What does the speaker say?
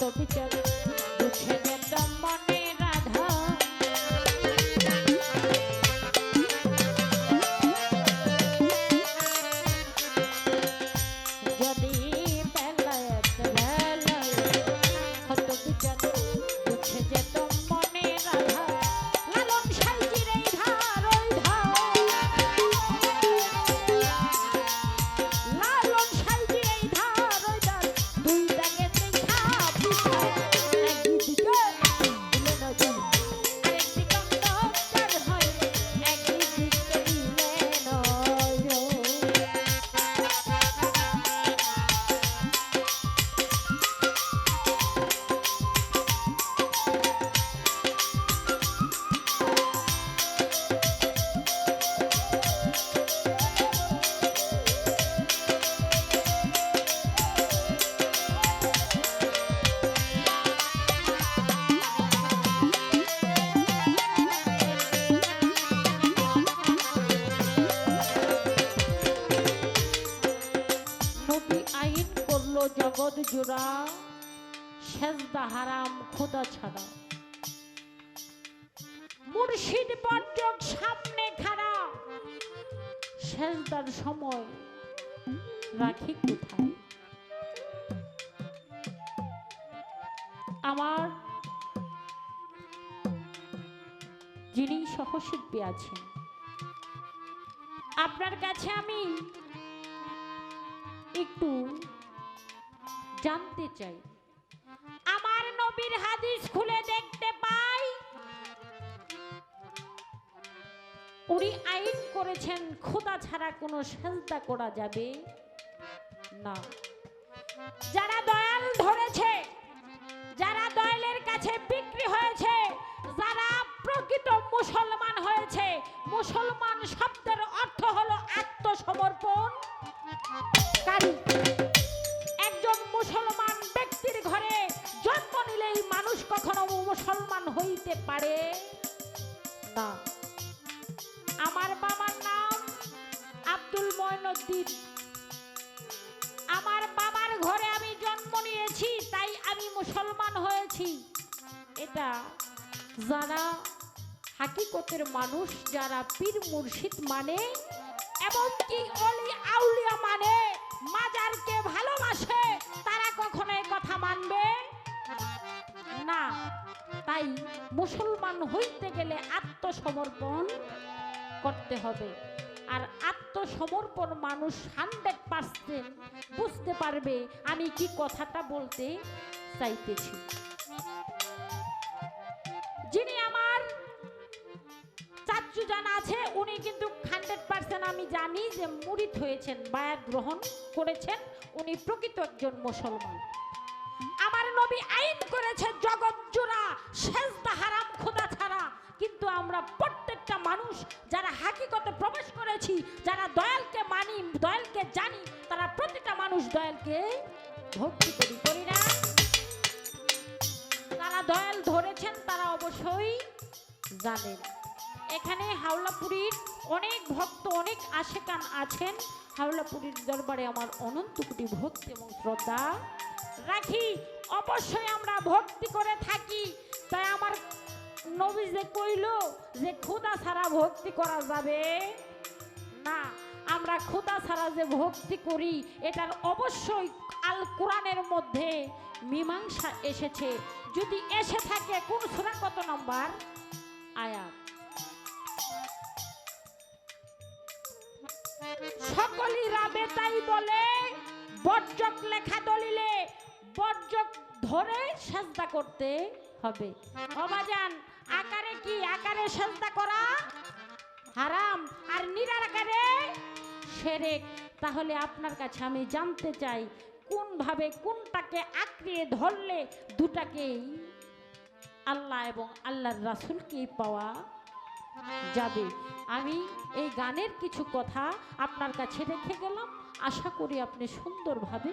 তবে যাবে জোড়া, সেজদা হারাম, খোদা ছাড়া। মুর্শিদ পর্যক সামনে খাড়া, সেজদার সময় রাখি কোথায়? আমার যিনি সহশিল্পী আছেন, আপনার কাছে আমি একটু জানতে চাই। আমার নবীর হাদিস খুলে দেখতে পাই। উনি আইন করেছেন, খোদা ছাড়া কোনো সেজদা করা যাবে না। যারা দয়াল ধরেছে, যারা দয়ালের কাছে বিক্রি হয়েছে, যারা প্রকৃত মুসলমান হয়েছে, মুসলমান শব্দের কখনো মুসলমান হইতে পারে? না। আমার বাবার নাম আব্দুল ময়নুদ্দিন আমার বাবার ঘরে আমি জন্ম নিয়েছি, তাই আমি মুসলমান হয়েছি। এটা যারা হাকিকতের মানুষ, যারা পীর মুর্শিদ মানে এবং কি অলি আউলিয়া মানে মাজারকে ভালোবাসে। তাই মুসলমান হইতে গেলে আত্মসমর্পণ করতে হবে। আর আত্মসমর্পণ মানুষ হান্ড্রেড পার্সেন্ট বুঝতে পারবে আমি কি কথাটা বলতে চাইতেছি। যিনি আমার চাচু জানা আছে, উনি কিন্তু হান্ড্রেড পার্সেন্ট আমি জানি যে মুরিদ হয়েছেন, বায়াত গ্রহণ করেছেন। উনি প্রকৃত একজন মুসলমান। নবী আইন করেছে, জগৎ জোড়া, সেজদা হারাম, খোদা ছাড়া। কিন্তু আমরা প্রত্যেকটা মানুষ যারা হাকিকতে প্রবেশ করেছি, যারা দয়ালকে মানি, দয়ালকে জানি, তারা প্রতিটা মানুষ দয়ালকে ভক্তি করি করি না। তারা দয়াল ধরেছেন, তারা অবশ্যই জানেন। এখানে হাওলাপুরীর অনেক ভক্ত, অনেক আশেকান আছেন। হাওলাপুরীর দরবারে আমার অনন্ত কোটি ভক্তি এবং শ্রদ্ধা। রাখি অবশ্যই আমরা ভক্তি করে থাকি। তাই আমার নবী যে কইল যে, খোদা ছাড়া ভক্তি করা যাবে না। আমরা খোদা ছাড়া যে ভক্তি করি, এটার অবশ্যই আল কোরআনের মধ্যে মীমাংসা এসেছে। যদি এসে থাকে, কোন সুরা কত নম্বর? আয়াত সকলই রাবে তাই বলে, বর্জক লেখা দলিলে বর্জক ধরে সাজদা করতে হবে। অবাজান, আকারে কি আকারে সাজদা করা? হারাম আর নিরার আকারে সেরেক। তাহলে আপনার কাছে আমি জানতে চাই, কোনভাবে কোনটাকে আঁকড়িয়ে ধরলে দুটাকেই আল্লাহ এবং আল্লাহর রাসুলকেই পাওয়া যাবে? আমি এই গানের কিছু কথা আপনার কাছে রেখে গেলাম। আশা করি আপনি সুন্দরভাবে